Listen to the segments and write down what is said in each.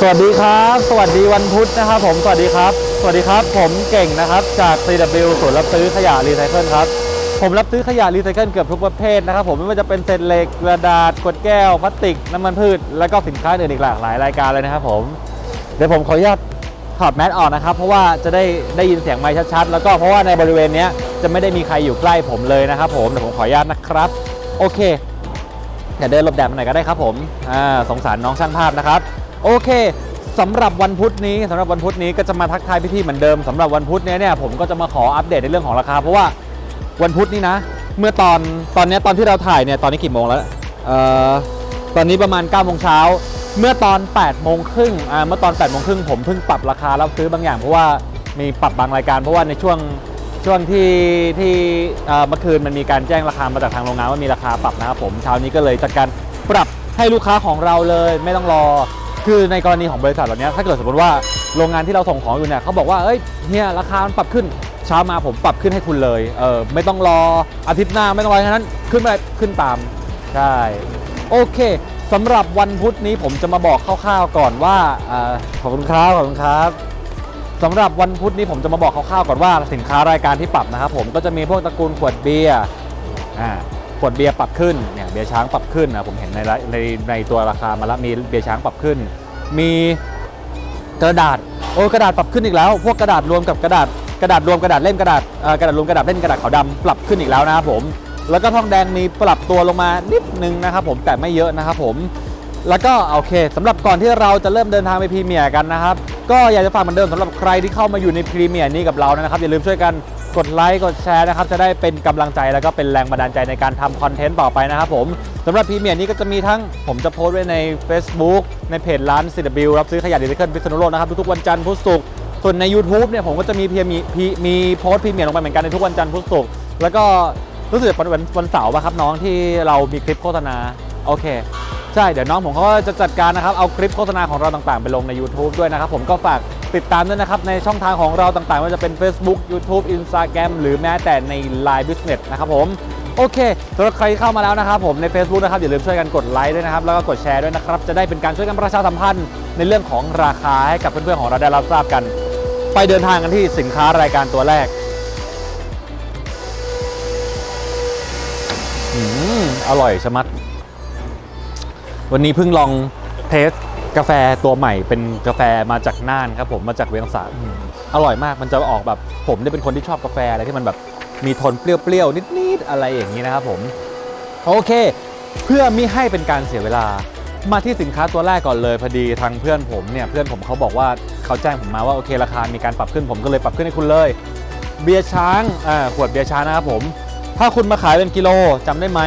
สวัสดีครับ สวัสดีวันพุธนะครับ ผมสวัสดีครับ สวัสดีครับ ผมเก่งนะครับ จาก CW ศูนย์รับซื้อขยะรีไซเคิลครับ ผมรับซื้อขยะรีไซเคิลเกือบทุกประเภทนะครับ ผมไม่ว่าจะเป็นเศษเหล็กกระดาษขวดแก้วพลาสติกน้ำมันพืช แล้วก็สินค้าอื่นอีกหลากหลายรายการเลยนะครับ ผมเดี๋ยวผมขออนุญาตถอดแมสออกนะครับ เพราะว่าจะได้ได้ยินเสียงไมค์ชัดๆ แล้วก็เพราะว่าในบริเวณนี้จะไม่ได้มีใครอยู่ใกล้ผมเลยนะครับ ผมเดี๋ยวผมขออนุญาตนะครับ โอเคอย่าเดินหลบแดดมาหน่อยก็ได้ครับ ผมอ่าสงสารน้องช่างภาพนะครับ โอเคสำหรับวันพุธนี้สำหรับวันพุธนี้ก็จะมาทักทายพี่ๆเหมือนเดิมสำหรับวันพุธเนี้ยเนี่ยผมก็จะมาขออัปเดตในเรื่องของราคา เพราะว่าวันพุธนี้นะ เมื่อตอนตอนเนี้ยตอนที่เราถ่ายเนี่ยตอนนี้กี่โมงแล้วเอ่อตอนนี้ประมาณ9ก้าโมงเช้าเมื่อตอน8ปดโมงครึ่งอ่าเมื่อตอน8ปดโมงครึ่งผมเพิ่งปรับราคาแล้วซื้อบางอย่างเพราะว่ามีปรับบางรายการ เพราะว่าในช่วงช่วงที่ที่เอ่อเมื่อคืนมันมีการแจ้งราคามาจากทางโรงงานว่ามีราคาปรับนะครับผมเช้านี้ก็เลยจัดการปรับให้ลูกค้าของเราเลยไม่ต้องรอ คือในกรณีของบริษัทเหล่านี้ถ้าเกิดสมมติว่าโรงงานที่เราส่งของอยู่เนี่ยเขาบอกว่าเอ้ยเนี่ยราคามันปรับขึ้นเช้ามาผมปรับขึ้นให้คุณเลยเออไม่ต้องรออาทิตย์หน้าไม่ต้องรอแค่นั้นขึ้นไปขึ้นตามใช่โอเคสำหรับวันพุธนี้ผมจะมาบอกคร่าวๆก่อนว่าอ่าขอบคุณครับขอบคุณครับสำหรับวันพุธนี้ผมจะมาบอกคร่าวๆก่อนว่าสินค้ารายการที่ปรับนะครับผมก็จะมีพวกตระกูลขวดเบียร์อ่า ขวดเบียร์ปรับขึ้นเนี่ยเบียร์ช้างปรับขึ้นนะผมเห็นในในในตัวราคามาแล้วมีเบียร์ช้างปรับขึ้น มีกระดาษโอ้กระดาษปรับขึ้นอีกแล้ว พวกกระดาษรวมกับกระดาษกระดาษรวมกระดาษเล่มกระดาษกระดาษรวมกระดาษเล่นกระดาษขาวดำปรับขึ้นอีกแล้วนะครับผมแล้วก็ทองแดงมีปรับตัวลงมานิดนึงนะครับผมแต่ไม่เยอะนะครับผมแล้วก็โอเคสำหรับก่อนที่เราจะเริ่มเดินทางไปพรีเมียร์กันนะครับ ก็อยากจะฝากเหมือนเดิมสำหรับใครที่เข้ามาอยู่ในพรีเมียร์นี้กับเรานะครับอย่าลืมช่วยกัน กดไลค์กดแชร์นะครับจะได้เป็นกำลังใจแล้วก็เป็นแรงบันดาลใจในการทำคอนเทนต์ต่อไปนะครับผมสำหรับพรีเมียร์นี้ก็จะมีทั้งผมจะโพสต์ไว้ใน Facebook ในเพจร้าน CW รับซื้อขยะดีลิเคิลพิษณุโลกนะครับทุกๆวันจันทร์พุธศุกร์ส่วนใน YouTube เนี่ยผมก็จะมีพีมีมีมีโพสต์พรีเมียร์ลงไปเหมือนกันในทุกวันจันทร์พุธศุกร์แล้วก็รู้สึกวันวันวันเสาร์ป่ะครับน้องที่เรามีคลิปโฆษณาโอเคใช่เดี๋ยวน้องผมเขาจะจัดการนะครับเอาคลิปโฆษณาของเราต่างๆ ไปลงใน YouTube ด้วยนะครับผมก็ฝาก ติดตามด้วยนะครับ ในช่องทางของเราต่างๆว่าจะเป็น Facebook YouTube Instagram หรือแม้แต่ใน Line Business นะครับผม โอเคสำหรับใครที่เข้ามาแล้วนะครับผมใน Facebook นะครับ อย่าลืมช่วยกันกดไลค์ด้วยนะครับ แล้วก็กดแชร์ด้วยนะครับ จะได้เป็นการช่วยกันประชาสัมพันธ์ในเรื่องของราคาให้กับเพื่อนๆของเราได้รับทราบกัน ไปเดินทางกันที่สินค้ารายการตัวแรกอืมอร่อยชะมัด วันนี้เพิ่งลองเทส กาแฟตัวใหม่เป็นกาแฟมาจากน่านครับผมมาจากเวียงสาอร่อยมากมันจะออกแบบผมเนี่ยเป็นคนที่ชอบกาแฟอะไรที่มันแบบมีโทนเปรี้ยวๆนิดๆอะไรอย่างนี้นะครับผมโอเค เพื่อมิให้เป็นการเสียเวลามาที่สินค้าตัวแรกก่อนเลยพอดีทางเพื่อนผมเนี่ยเพื่อนผมเขาบอกว่าเขาแจ้งผมมาว่าโอเคราคามีการปรับขึ้นผมก็เลยปรับขึ้นให้คุณเลย เบียร์ช้างอ่าขวดเบียร์ช้างนะครับผม ถ้าคุณมาขายเป็นกิโลจำได้ไหม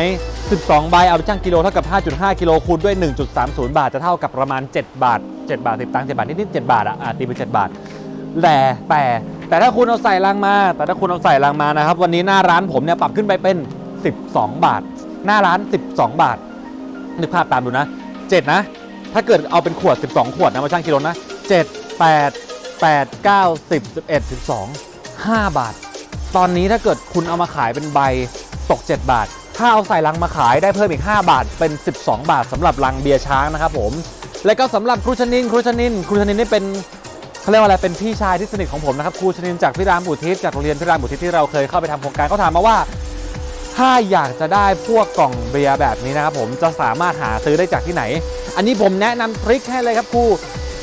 12 ใบ เอาไปจ้างกิโลเท่ากับ 5.5 กิโลคูณด้วย 1.30 บาท จะเท่ากับประมาณ 7 บาท 7 บาท 10 ตังค์7บาท นิดๆ7บาทอะตีเป็น7บาท แต่แต่แต่ถ้าคุณเอาใส่ลังมา แต่ถ้าคุณเอาใส่ลังมานะครับ วันนี้หน้าร้านผมเนี่ยปรับขึ้นไปเป็น 12 บาท หน้าร้าน 12 บาท นึกภาพตามดูนะ 7 นะ ถ้าเกิดเอาเป็นขวด 12 ขวดนะมาชั่งกิโลนะ 7 8 8 9 10 11 12 5 บาท ตอนนี้ถ้าเกิดคุณเอามาขายเป็นใบตก 7 บาท ถ้าเอาใส่ลังมาขายได้เพิ่มอีก 5 บาทเป็น 12 บาทสำหรับลังเบียร์ช้างนะครับผม และก็สำหรับครูชนินครูชนินครูชนินนี่เป็นเขาเรียกว่าอะไรเป็นพี่ชายที่สนิทของผมนะครับครูชนินจากพิรามอุทิศจากโรงเรียนพิรามอุทิศที่เราเคยเข้าไปทำโครงการเขาถามมาว่าถ้าอยากจะได้พวกกล่องเบียร์แบบนี้นะครับผมจะสามารถหาซื้อได้จากที่ไหน อันนี้ผมแนะนำทริคให้เลยครับครู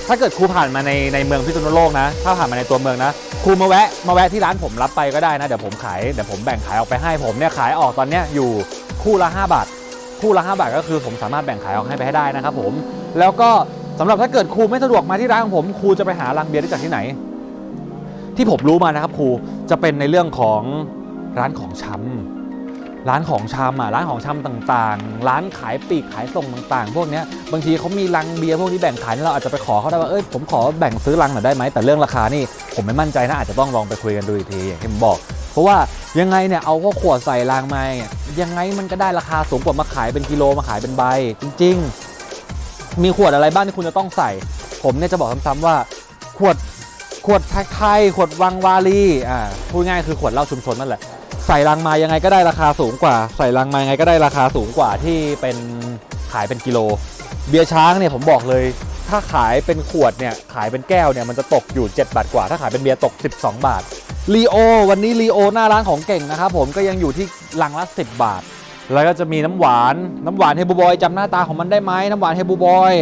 ถ้าเกิดครูผ่านมาในในเมืองพิษณุโลกนะ ถ้าผ่านมาในตัวเมืองนะ ครูมาแวะมาแวะที่ร้านผมรับไปก็ได้นะ เดี๋ยวผมขายเดี๋ยวผมแบ่งขายออกไปให้ผมเนี่ยขายออกตอนเนี้ยอยู่คู่ละ 5 บาท คู่ละ 5 บาทก็คือผมสามารถแบ่งขายออกให้ไปให้ได้นะครับผมแล้วก็สำหรับถ้าเกิดครูไม่สะดวกมาที่ร้านของผมครูจะไปหาลังเบียร์ได้จากที่ไหน ที่ผมรู้มานะครับครูจะเป็นในเรื่องของร้านของชำ ร้านของชำอะร้านของชำต่างๆ ร้านขายปลีกขายส่งต่างๆ พวกเนี้ยบางทีเขามีลังเบียร์พวกนี้แบ่งขายเราอาจจะไปขอเขาได้ว่าเอ้ยผมขอแบ่งซื้อลังหน่อยได้ไหมแต่เรื่องราคานี่ผมไม่มั่นใจนะอาจจะต้องลองไปคุยกันดูอีกทีอย่างที่ผมบอก เพราะว่ายังไงเนี่ยเอาก็ขวดใส่ลังมาเนี่ยยังไงมันก็ได้ราคาสูงกว่ามาขายเป็นกิโลมาขายเป็นใบ จริง ๆ มีขวดอะไรบ้างที่คุณจะต้องใส่ ผมเนี่ยจะบอกซ้ำๆว่าขวดขวดไทยขวดวังวาลีอ่าพูดง่ายคือขวดเหล้าชุมชนนั่นแหละ ใส่ลังมายังไงก็ได้ราคาสูงกว่า ใส่ลังมายังไงก็ได้ราคาสูงกว่าที่เป็นขายเป็นกิโล เบียร์ช้างเนี่ยผมบอกเลย ถ้าขายเป็นขวดเนี่ยขายเป็นแก้วเนี่ยมันจะตกอยู่ 7 บาทกว่า ถ้าขายเป็นเบียร์ตก 12 บาทลีโอวันนี้ลีโอหน้าร้านของเก่งนะครับผมก็ยังอยู่ที่ลังละ 10 บาท แล้วก็จะมีน้ำหวานน้ำหวานเฮบูบอยจำหน้าตาของมันได้ไหมน้ำหวานเฮบูบอย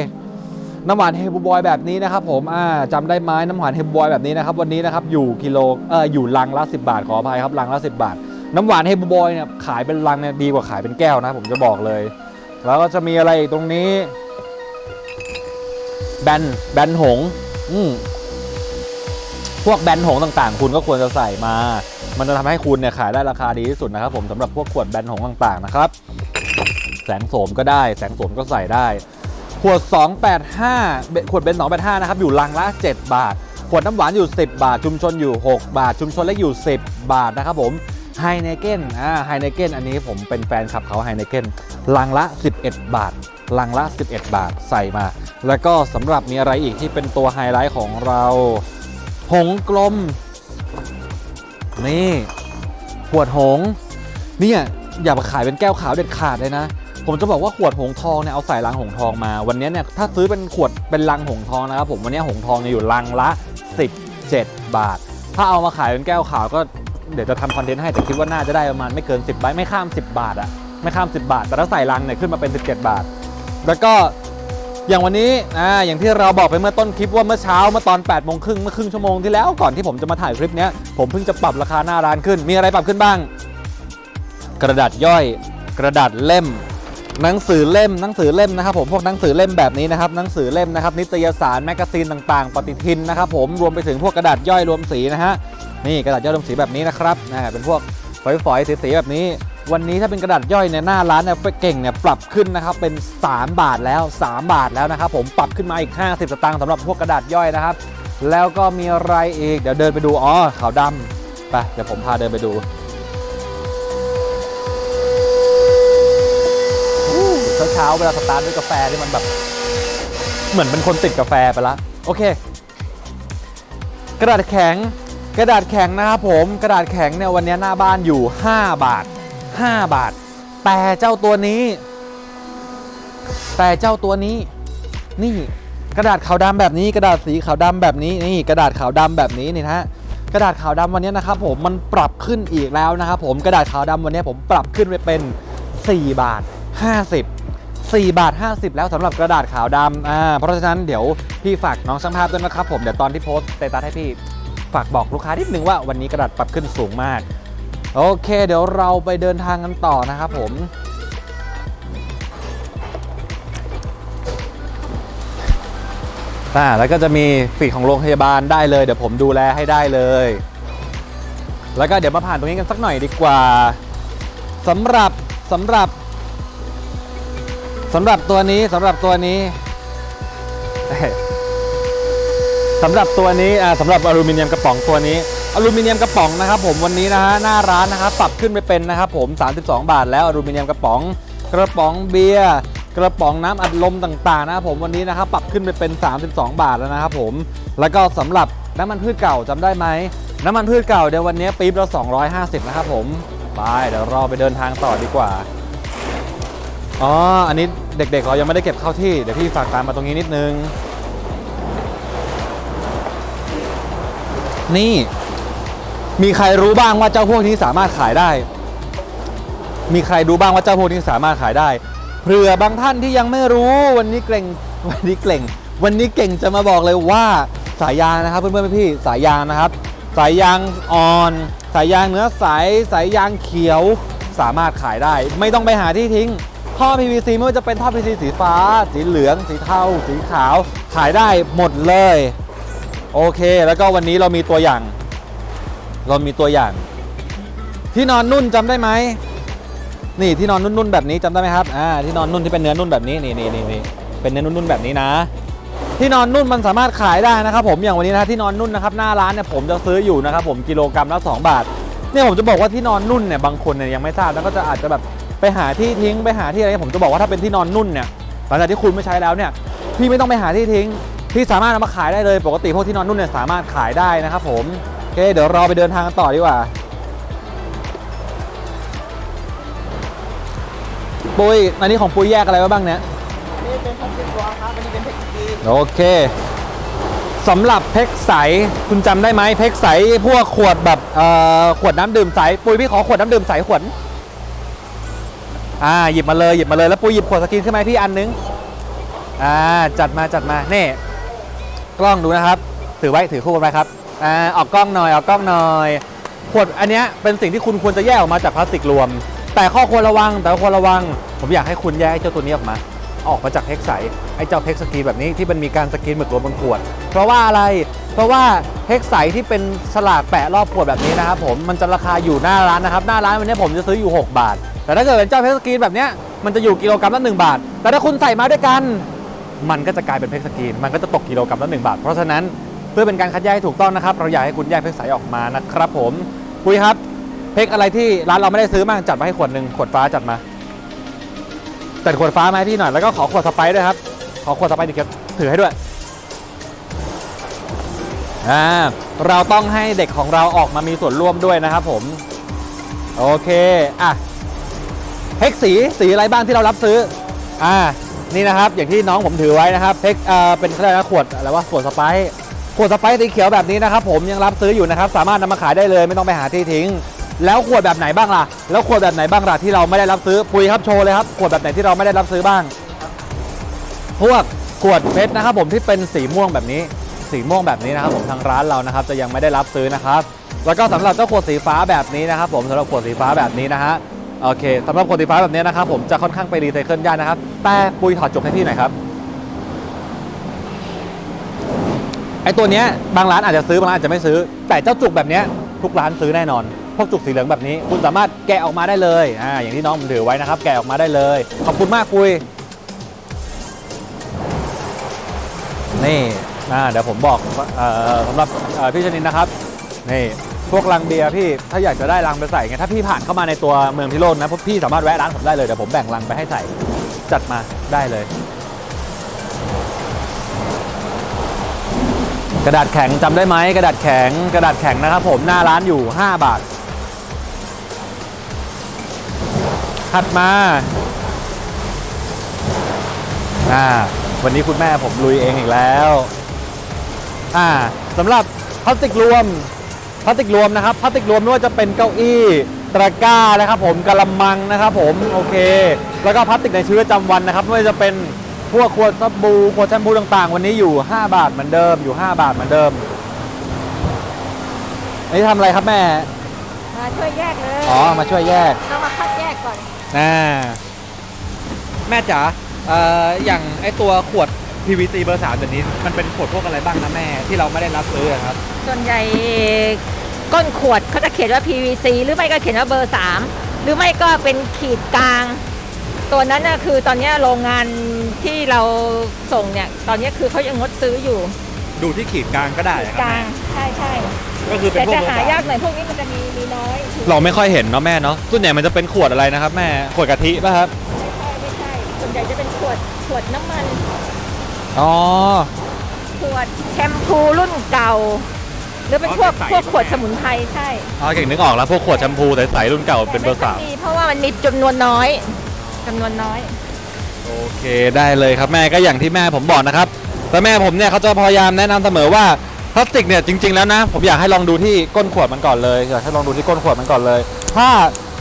น้ำหวานเฮบูบอยแบบนี้นะครับผมอ่าจำได้ไหมน้ำหวานเฮบูบอยแบบนี้นะครับวันนี้นะครับอยู่กิโลเอออยู่ลังละ 10 บาทขออภัยครับลังละ 10 บาท น้ำหวานเฮบูบอยเนี่ยขายเป็นลังเนี่ยดีกว่าขายเป็นแก้วนะ ผมจะบอกเลย แล้วก็จะมีอะไรตรงนี้ แบนแบนหง อืมพวกแบนหงต่างๆ คุณก็ควรจะใส่มา มันจะทำให้คุณเนี่ยขายได้ราคาดีที่สุดนะครับผมสำหรับพวกขวดแบนหงต่างๆนะครับ แสงโสมก็ได้ แสงโสมก็ใส่ได้ ขวด 285 ขวดเบน285 นะครับ อยู่ลังละ 7 บาท ขวดน้ำหวานอยู่ 10 บาท ชุมชนอยู่ 6 บาท ชุมชนเล็กอยู่ 10 บาทนะครับผม ไฮเนเกนอ่าไฮเนเกนอันนี้ผมเป็นแฟนคลับเขาไฮเนเกนลังละ 11 บาท ลังละ 11 บาทใส่มา แล้วก็สำหรับมีอะไรอีกที่เป็นตัวไฮไลท์ของเรา หงกลม นี่ขวดหง เนี่ย อย่ามาขายเป็นแก้วขาวเด็ดขาดเลยนะ ผมจะบอกว่าขวดหงทองเนี่ยเอาใส่ลังหงทองมา วันนี้เนี่ยถ้าซื้อเป็นขวดเป็นลังหงทองนะครับผมวันนี้หงทองเนี่ยอยู่ลังละ 17 บาท ถ้าเอามาขายเป็นแก้วขาวก็ เดี๋ยวจะทำคอนเทนต์ให้แต่คิดว่าน่าจะได้ประมาณไม่เกิน 10บาทไม่ข้าม 10 บาทอะไม่ข้าม 10 บาท แต่ถ้าใส่ลังเนี่ยขึ้นมาเป็น 17 บาท แล้วก็อย่างวันนี้อ่าอย่างที่เราบอกไปเมื่อต้นคลิปว่าเมื่อเช้าเมื่อตอน8ปดโมงครึ่งเมื่อครึ่งชั่วโมงที่แล้วก่อนที่ผมจะมาถ่ายคลิปเนี้ยผมเพิ่งจะปรับราคาหน้าร้านขึ้น มีอะไรปรับขึ้นบ้าง กระดาษย่อย กระดาษเล่ม หนังสือเล่มหนังสือเล่มนะครับผมพวกหนังสือเล่มแบบนี้นะครับหนังสือเล่มนะครับนิตยสารแมกกาซีนต่างๆ ปฏิทินนะครับผมรวมไปถึงพวกกระดาษย่อยรวมสีนะฮะนี่กระดาษย่อยรวมสีแบบนี้นะครับอ่าเป็นพวกฝอยๆสีๆแบบนี้ วันนี้ถ้าเป็นกระดาษย่อยเนี่ยหน้าร้านเนี่ยเก่งเนี่ยปรับขึ้นนะครับเป็น 3 บาทแล้ว 3 บาทแล้วนะครับผมปรับขึ้นมาอีก 50 สตางค์สำหรับพวกกระดาษย่อยนะครับแล้วก็มีอะไรอีกเดี๋ยวเดินไปดูอ๋อขาวดำไปเดี๋ยวผมพาเดินไปดู เช้าๆเวลาสตาร์ทด้วยกาแฟที่มันแบบ เหมือนเป็นคนติดกาแฟไปละโอเค กระดาษแข็งกระดาษแข็งนะครับผมกระดาษแข็งเนี่ยวันนี้หน้าบ้านอยู่ 5 บาท 5 บาท แต่เจ้าตัวนี้ แต่เจ้าตัวนี้ นี่กระดาษขาวดำแบบนี้ กระดาษสีขาวดำแบบนี้นี่กระดาษขาวดำแบบนี้นี่นะฮะกระดาษขาวดำวันนี้นะครับผมมันปรับขึ้นอีกแล้วนะครับผมกระดาษขาวดำวันนี้ผมปรับขึ้นไปเป็น 4 บาท 50 4 บาท 50 แล้วสำหรับกระดาษขาวดำอ่าเพราะฉะนั้นเดี๋ยวพี่ฝากน้องช่างภาพด้วยนะครับผมเดี๋ยวตอนที่โพสต์สเตตัสให้พี่ฝากบอกลูกค้านิดนึงว่าวันนี้กระดาษปรับขึ้นสูงมาก โอเค เดี๋ยวเราไปเดินทางกันต่อนะครับผม อ่าแล้วก็จะมีฟีดของโรงพยาบาลได้เลย เดี๋ยวผมดูแลให้ได้เลย แล้วก็เดี๋ยวมาผ่านตรงนี้กันสักหน่อยดีกว่าสำหรับสำหรับ สำหรับตัวนี้สำหรับตัวนี้สำหรับตัวนี้อ่าสำหรับอลูมิเนียมกระป๋องตัวนี้อลูมิเนียมกระป๋องนะครับผมวันนี้นะฮะหน้าร้านนะครับปรับขึ้นไปเป็นนะครับผม 32 บาท แล้วอลูมิเนียมกระป๋อง กระป๋องเบียร์กระป๋องน้ำอัดลมต่างๆนะครับผมวันนี้นะครับปรับขึ้นไปเป็น 32 บาทแล้วนะครับผมแล้วก็สำหรับน้ำมันพืชเก่าจำได้ไหมน้ำมันพืชเก่าเดี๋ยววันนี้ปี๊บละ250 นะครับผมไปเดี๋ยวเราไปเดินทางต่อดีกว่าอ๋ออันนี้ เด็กๆ เรายังไม่ได้เก็บเข้าที่ เดี๋ยวพี่ฝากตามมาตรงนี้นิดนึง นี่ มีใครรู้บ้างว่าเจ้าพวกนี้สามารถขายได้ มีใครรู้บ้างว่าเจ้าพวกนี้สามารถขายได้เผื่อบางท่านที่ยังไม่รู้วันนี้เกรงวันนี้เกรงวันนี้เก่งจะมาบอกเลยว่าสายยางนะครับเพื่อนๆพี่สายยางนะครับ สายยางอ่อน สายยางเนื้อใสสายยางเขียวสามารถขายได้ ไม่ต้องไปหาที่ทิ้ง ท่อ PVC ไม่ว่าจะเป็นท่อ PVC สีฟ้า สีเหลือง สีเทา สีขาว ขายได้หมดเลย โอเค แล้วก็วันนี้เรามีตัวอย่าง เรามีตัวอย่าง ที่นอนนุ่นจำได้ไหม นี่ที่นอนนุ่นๆแบบนี้จำได้ไหมครับ อ่า ที่นอนนุ่นที่เป็นเนื้อนุ่นแบบนี้ นี่นี่นี่นี่เป็นเนื้อนุ่นๆแบบนี้นะ ที่นอนนุ่นมันสามารถขายได้นะครับ ผมอย่างวันนี้นะที่นอนนุ่นนะครับหน้าร้านเนี่ยผมจะซื้ออยู่นะครับผมกิโลกรัมละ2บาท เนี่ยผมจะบอกว่าที่นอนนุ่นเนี่ยบางคนเนี่ยยังไม่ทราบแล้วก็จะอาจจะแบบ ไปหาที่ทิ้งไปหาที่อะไรผมจะบอกว่าถ้าเป็นที่นอนนุ่นเนี่ยหลังจากที่คุณไม่ใช้แล้วเนี่ยพี่ไม่ต้องไปหาที่ทิ้งพี่สามารถเอามาขายได้เลยปกติพวกที่นอนนุ่นเนี่ยสามารถขายได้นะครับผมโอเคเดี๋ยวเราไปเดินทางกันต่อดีกว่าปุ้ยอันนี้ของปุ้ยแยกอะไรไว้บ้างเนี่ยอันนี้เป็นพลาสติกตัวครับอันนี้เป็นเพชรกีโอเคสำหรับเพ็กใสคุณจำได้ไหมเพ็กใสพวกขวดแบบเอ่อขวดน้ำดื่มใสปุยพี่ขอขวดน้ำดื่มใสขวด อ่าหยิบมาเลยหยิบมาเลยแล้วปุยหยิบขวดสกินขึ้นมาพี่อันนึงอ่าจัดมาจัดมาเนี่กล้องดูนะครับ ถือไว้ถือคู่กันไว้ครับอ่าออกกล้องหน่อยออกกล้องหน่อยขวดอันเนี้ยเป็นสิ่งที่คุณควรจะแยกออกมาจากพลาสติกรวม แต่ข้อควรระวังแต่ข้อควรระวัง ผมอยากให้คุณแยกไอ้เจ้าตัวนี้ออกมา ออกมาจากเพ็กใสไอ้เจ้าเพ็กสกรีนแบบนี้ที่มันมีการสกรีนหมึกรวมบนขวด เพราะว่าอะไรเพราะว่าเพ็กใสที่เป็นฉลากแปะรอบขวดแบบนี้นะครับผมมันจะราคาอยู่หน้าร้านนะครับหน้าร้านวันนี้ผมจะซื้ออยู่ 6 บาท แต่ถ้าเกิดเป็นเจ้าเพ็กสกรีนแบบเนี้ยมันจะอยู่กิโลกรัมละ1บาท แต่ถ้าคุณใส่มาด้วยกัน มันก็จะกลายเป็นเพ็กสกรีน มันก็จะตกกิโลกรัมละ1บาท เพราะฉะนั้นเพื่อเป็นการคัดแยกให้ถูกต้องนะครับ เราอยากให้คุณแยกเพ็กใสออกมานะครับ ผมคุยครับ เพ็กอะไรที่ร้านเราไม่ได้ซื้อบ้าจัดมาให้ขวดหนึ่งขวดฟ้าจัดมาจัดขวดฟ้ามาให้พี่หน่อยแล้วก็ขอขวดสไปด้วยครับ ขอขวดสไปซ์ดิครับถือให้ด้วยอ่าเราต้องให้เด็กของเราออกมามีส่วนร่วมด้วยนะครับผม โอเค อะ เพกสีสีอะไรบ้างที่เรารับซื้ออ่านี่นะครับอย่างที่น้องผมถือไว้นะครับเพกเอ่อเป็นอะไรนะขวดอะไรวะขวดสไปซ์ขวดสไปซ์สีเขียวแบบนี้นะครับผมยังรับซื้ออยู่นะครับสามารถนำมาขายได้เลยไม่ต้องไปหาที่ทิ้ง แล้วขวดแบบไหนบ้างล่ะ แล้วขวดแบบไหนบ้างล่ะที่เราไม่ได้รับซื้อปุยครับโชว์เลยครับขวดแบบไหนที่เราไม่ได้รับซื้อบ้าง พวกขวดเพชรนะครับผมที่เป็นสีม่วงแบบนี้ สีม่วงแบบนี้นะครับผมทางร้านเรานะครับจะยังไม่ได้รับซื้อนะครับ แล้วก็สำหรับเจ้าขวดสีฟ้าแบบนี้นะครับผมสำหรับขวดสีฟ้าแบบนี้นะฮะ โอเคสำหรับขวดสีฟ้าแบบนี้นะครับผมจะค่อนข้างไปรีไซเคิลยากนะครับ แต่ปุยถอดจกให้พี่หน่อยครับ ไอตัวเนี้ยบางร้านอาจจะซื้อบางร้านอาจจะไม่ซื้อ แต่เจ้าจุกแบบเนี้ยทุกร้านซื้อแน่นอน พวกจุกสีเหลืองแบบนี้ คุณสามารถแกะออกมาได้เลยอ่าอย่างที่น้องผมถือไว้นะครับ แกะออกมาได้เลย ขอบคุณมากปุยนี่อ่าเดี๋ยวผมบอกเอ่อสำหรับพี่ชนินนะครับนี่ พวกลังเบียร์พี่ถ้าอยากจะได้ลังไปใส่ไงถ้าพี่ผ่านเข้ามาในตัวเมืองพิโรจน์นะพวกพี่สามารถแวะร้านผมได้เลยเดี๋ยวผมแบ่งลังไปให้ใส่จัดมาได้เลย กระดาษแข็งจำได้ไหมกระดาษแข็งกระดาษแข็งนะครับผมหน้าร้านอยู่ 5 บาทถัดมาอ่าวันนี้คุณแม่ผมลุยเองอีกแล้วอ่าสำหรับพลาสติกรวม พลาสติกรวมนะครับพลาสติกรวมไม่ว่าจะเป็นเก้าอี้ตะกร้านะครับ ผมกระมังนะครับผมโอเค แล้วก็พลาสติกในชีวิตประจำวันนะครับไม่ว่าจะเป็นพวกขวดสบู่ขวดแชมพูต่างๆ วันนี้อยู่ 5 บาทเหมือนเดิมอยู่ 5 บาทเหมือนเดิมอันนี่ทำอะไรครับแม่มาช่วยแยกเลยอ๋อมาช่วยแยกต้องมาคัดแยกก่อนอ่าแม่จ๋าเอ่ออย่างไอตัวขวด PVC เบอร์สามตัวนี้มันเป็นขวดพวกอะไรบ้างนะแม่ที่เราไม่ได้รับซื้ออะครับ ส่วนใหญ่ก้นขวดเขาจะเขียนว่า PVC หรือไม่ก็เขียนว่าเบอร์ 3 หรือไม่ก็เป็นขีดกลาง ตัวนั้นน่ะคือตอนเนี้ยโรงงานที่เราส่งเนี่ย ตอนเนี้ยคือเขายังงดซื้ออยู่ดูที่ขีดกลางก็ได้ขีดครับกลาแม่งใช่ใช่ก็คือเป็นแต่พวกจะเบอร์หาสามยากหน่อยพวกนี้มันจะมีมีน้อยเราไม่ค่อยเห็นเนาะแม่เนาะส่วนใหญ่มันจะเป็นขวดอะไรนะครับแม่ขวดกะทิป่ะครับ ไม่ใช่ไม่ใช่ส่วนใหญ่จะเป็นขวดขวดน้ำมัน อ๋อ ขวดแชมพูรุ่นเก่า หรือเป็นพวกอ๋อใสๆพวกขวดใช่สไหมมุนไพรใช่อ๋อเก่งนึกออกแล้วพวกขวดแชมพูใสๆรุ่นเก่าเป็นเบอร์แต่สามไม่ค่ยมีเพราะว่ามันมีจำนวนน้อยจำนวนน้อย โอเคได้เลยครับแม่ก็อย่างที่แม่ผมบอกนะครับแต่แม่ผมเนี่ยเขาจะพยายามแนะนำเสมอว่าพลาสติกเนี่ยจริง ๆแล้วนะ ผมอยากให้ลองดูที่ก้นขวดมันก่อนเลยอยากให้ลองดูที่ก้นขวดมันก่อนเลย ถ้า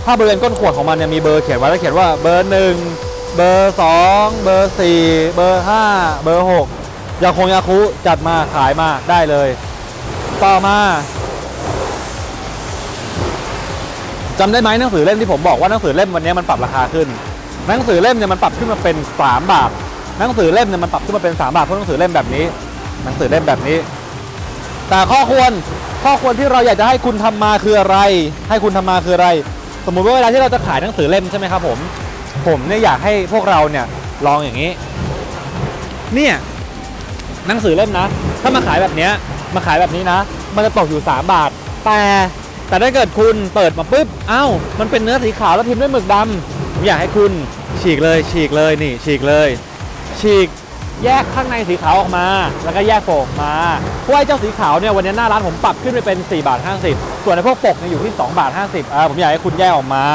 ถ้าบริเวณก้นขวดของมันเนี่ยมีเบอร์เขียนไว้แล้วเขียนว่าเบอร์หนึ่ง เบอร์สองเบอร์สี่เบอร์ห้าเบอร์หกยาคงยาคุจัดมาขายมาได้เลย ต่อมาจำได้ไหมหนังสือเล่มที่ผมบอกว่าหนังสือเล่มวันนี้มันปรับราคาขึ้น หนังสือเล่มเนี่ยมันปรับขึ้นมาเป็น 3 บาท หนังสือเล่มเนี่ยมันปรับขึ้นมาเป็น 3 บาทเพราะหนังสือเล่มแบบนี้ หนังสือเล่มแบบนี้ แต่ข้อควรข้อควรที่เราอยากจะให้คุณทำมาคืออะไร ให้คุณทำมาคืออะไร สมมุติว่าเวลาที่เราจะขายหนังสือเล่มใช่ไหมครับผม ผมเนี่ยอยากให้พวกเราเนี่ยลองอย่างนี้ เนี่ยหนังสือเล่มนะ ถ้ามาขายแบบเนี้ยมาขายแบบนี้นะ มันจะตกอยู่ 3 บาท แต่แต่ถ้าเกิดคุณเปิดมาปุ๊บอ้าวมันเป็นเนื้อสีขาวแล้วพิมพ์ด้วยหมึกดำผมอยากให้คุณฉีกเลย ฉีกเลยนี่ ฉีกเลย ฉีกแยกข้างในสีขาวออกมา แล้วก็แยกโปกมาเพราะไอ้เจ้าสีขาวเนี่ยวันนี้หน้าร้านผมปรับขึ้นไปเป็น4บาท50 ส่วนในพวกปกเนี่ยอยู่ที่2บาท50อ่าผมอยากให้คุณแยกออกมา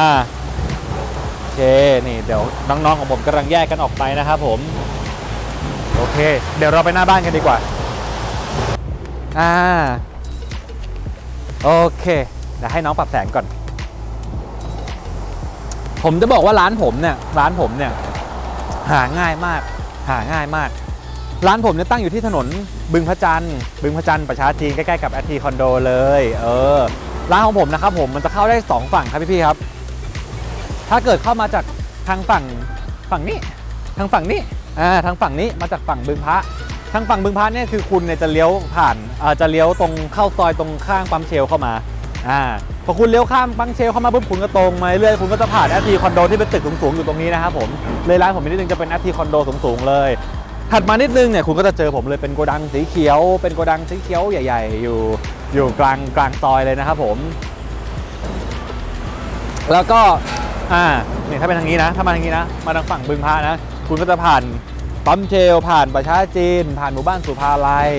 เคนี่เดี๋ยวน้องๆของผมกำลังแยกกันออกไปนะครับผม โอเค เดี๋ยวเราไปหน้าบ้านกันดีกว่า อ่า โอเคเดี๋ยวให้น้องปรับแสงก่อน ผมจะบอกว่าร้านผมเนี่ยร้านผมเนี่ยหาง่ายมาก หาง่ายมาก ร้านผมเนี่ยตั้งอยู่ที่ถนนบึงพระจันทร์บึงพระจันทร์ประชาจีนใกล้ๆกับแอทีคอนโดเลย เออ ร้านของผมนะครับผมมันจะเข้าได้สองฝั่งครับพี่ๆครับ ถ้าเกิดเข้ามาจากทางฝั่งฝั่งนี้ ทางฝั่งนี้อ่าทางฝั่งนี้มาจากฝั่งบึงพระทางฝั่งบึงพระเนี่ยคือคุณเนี่ยจะเลี้ยวผ่านอ่าจะเลี้ยวตรงเข้าซอยตรงข้างปั๊มเชลเข้ามาอ่าพอคุณเลี้ยวข้ามปั๊มเชลเข้ามาปุ๊บคุณก็ตรงมาเรื่อยคุณก็จะผ่านแอทีคอนโดที่เป็นตึกสูงๆอยู่ตรงนี้นะครับผมเลยร้านผมนิดนึงจะเป็นแอทีคอนโดสูงๆเลยถัดมานิดนึงเนี่ยคุณก็จะเจอผมเลยเป็นโกดังสีเขียว เป็นโกดังสีเขียวใหญ่ๆ อยู่อยู่กลางกลางซอยเลยนะครับผม แล้วก็ อ่าเนี่ยถ้าเป็นทางนี้นะ ถ้ามาทางนี้นะ มาทางฝั่งบึงพระนะ คุณก็จะผ่านปั๊มเชลผ่านประชาจีน ผ่านหมู่บ้านสุภาลัย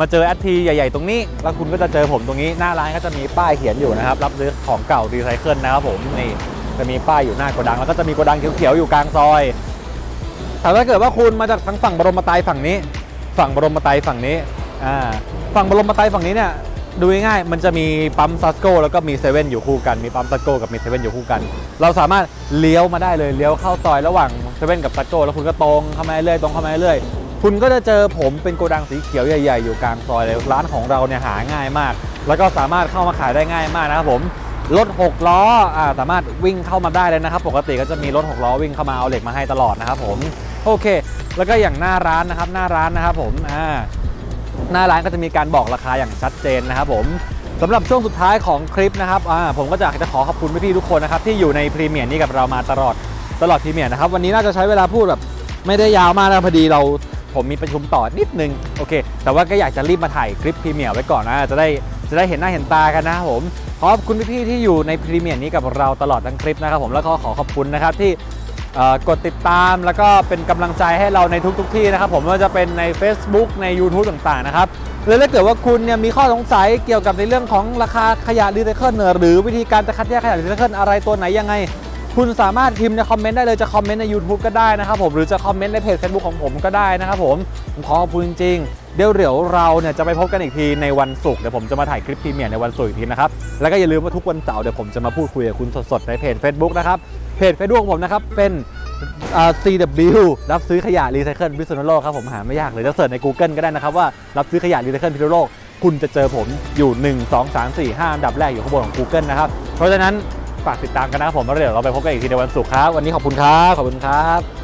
มาเจอแอดทีใหญ่ ๆ ตรงนี้ แล้วคุณก็จะเจอผมตรงนี้ หน้าร้านก็จะมีป้ายเขียนอยู่นะครับ รับซื้อของเก่ารีไซเคิลนะครับผม นี่ จะมีป้ายอยู่หน้าโกดัง แล้วก็จะมีโกดังเขียวๆอยู่กลางซอย แต่ถ้าเกิดว่าคุณมาจากทางฝั่งบรมไตรฝั่งนี้ ฝั่งบรมไตรฝั่งนี้ อ่า ฝั่งบรมไตรฝั่งนี้เนี่ย ดูง่ายๆมันจะมีปั๊มซัสโกแล้วก็มีเซเว่นอยู่คู่กัน มีปั๊มซัสโกกับมีเซเว่นอยู่คู่กัน เราสามารถเลี้ยวมาได้เลยเลี้ยวเข้าซอยระหว่างเซเว่นกับซัสโกแล้วคุณก็ตรงเข้ามาเรื่อยตรงเข้ามาเรื่อยคุณก็จะเจอผมเป็นโกดังสีเขียวใหญ่ๆ อยู่กลางซอยเลยร้านของเราเนี่ยหาง่ายมาก แล้วก็สามารถเข้ามาขายได้ง่ายมากนะครับผมรถ6ล้ออ่าสามารถวิ่งเข้ามาได้เลยนะครับ ปกติก็จะมีรถ6ล้อวิ่งเข้ามาเอาเหล็กมาให้ตลอดนะครับผมโอเค แล้วก็อย่างหน้าร้านนะครับหน้าร้านนะครับผมอ่า หน้าร้านก็จะมีการบอกราคาอย่างชัดเจนนะครับผมสำหรับช่วงสุดท้ายของคลิปนะครับผมก็จะจะขอขอบคุณพี่ๆทุกคนนะครับที่อยู่ในพรีเมียร์นี้กับเรามาตลอดตลอดพรีเมียร์นะครับวันนี้น่าจะใช้เวลาพูดแบบไม่ได้ยาวมากนะพอดีเราผมมีประชุมต่อนิดนึงโอเค แต่ว่าก็อยากจะรีบมาถ่ายคลิปพรีเมียร์ไว้ก่อนนะจะได้จะได้เห็นหน้าเห็นตากันนะครับผมขอบคุณพี่ๆที่อยู่ในพรีเมียร์นี้กับเราตลอดทั้งคลิปนะครับผมแล้วก็ขอขอบคุณนะครับที่ กดติดตามแล้วก็เป็นกำลังใจให้เราในทุกๆทที่นะครับผมว่าจะเป็นใน Facebook ใน YouTube ต่างๆนะครับแล้วถ้าเกิดว่าคุณเนี่ยมีข้อสงสัยเกี่ยวกับในเรื่องของราคาขยะรีไซเคิลหรือวิธีการจะคัดแยกขยะรีไซเคิลอะไรตัวไหนยังไง คุณสามารถพิมพ์ในคอมเมนต์ได้เลยจะคอมเมนต์ใน YouTube ก็ได้นะครับผมหรือจะคอมเมนต์ในเพจ Facebook ของผมก็ได้นะครับผมผมขอขอบคุณจริงๆเดี๋ยวเดี๋ยวเราเนี่ยจะไปพบกันอีกทีในวันศุกร์เดี๋ยวผมจะมาถ่ายคลิปพรีเมียร์ในวันศุกร์อีกทีนะครับแล้วก็อย่าลืมว่าทุกวันเสาร์เดี๋ยวผมจะมาพูดคุยกับคุณสดๆในเพจ Facebook นะครับ เพจ Facebook ของผมนะครับ เป็น CW รับซื้อขยะรีไซเคิลพิษณุโลกครับผมหาไม่ยากเลยจะเสิร์ชใน Google ก็ได้นะครับว่ารับซื้อขยะรีไซเคิลพิษณุโลกคุณจะเจอผมอยู่ 1 2 3 4 5อันดับแรกอยู่ข้างบนของ Google นะครับ เพราะฉะนั้นฝากติดตามกันนะครับผมแล้วเดี๋ยวเราไปพบกันอีกทีในวันศุกร์ครับ วันนี้ขอบคุณครับ ขอบคุณครับ